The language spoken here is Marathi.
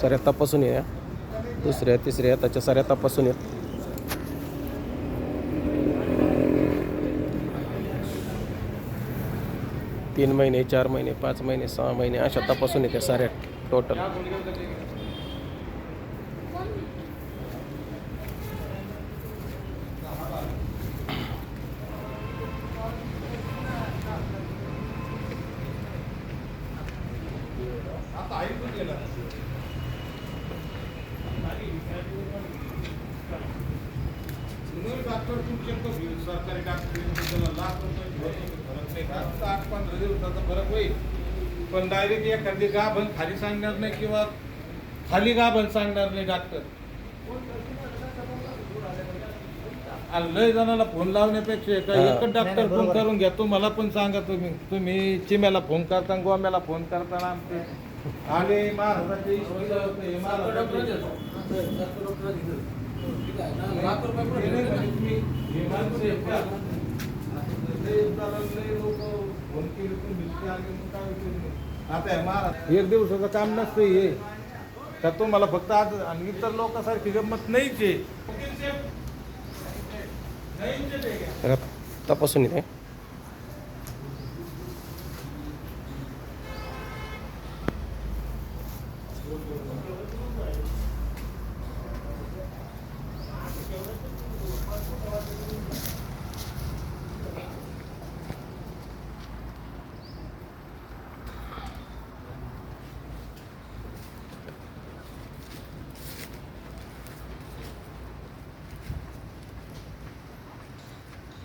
सऱ्या तपासून या दुसऱ्या तिसऱ्या त्याच्या सऱ्या तपासून येत तीन महिने चार महिने पाच महिने सहा महिने अशा तपासून येते साऱ्या टोटल डॉक्टर तुमचे सरकारी डॉक्टर लाख रुपये घेऊन फरक नाही का? आठ पंधरा दिवसाचा फरक होईल. पण डायरेक्ट एखादी गाभण खाली सांगणार नाही किंवा खाली गाभण सांगणार नाही डॉक्टर आणि लय जणांना फोन लावण्यापेक्षा का हा. एकच डॉक्टर फोन करून घ्या तुम्हाला पण सांगा तुम्ही. तुम्ही चिम्याला फोन करता गोम्याला फोन करताना आमचे आणि एक दिवसाचं काम नसतं हे. तर तुम्हाला फक्त आज आणि इतर लोकांसारखी गंमत नाहीच आहे तपासून येते.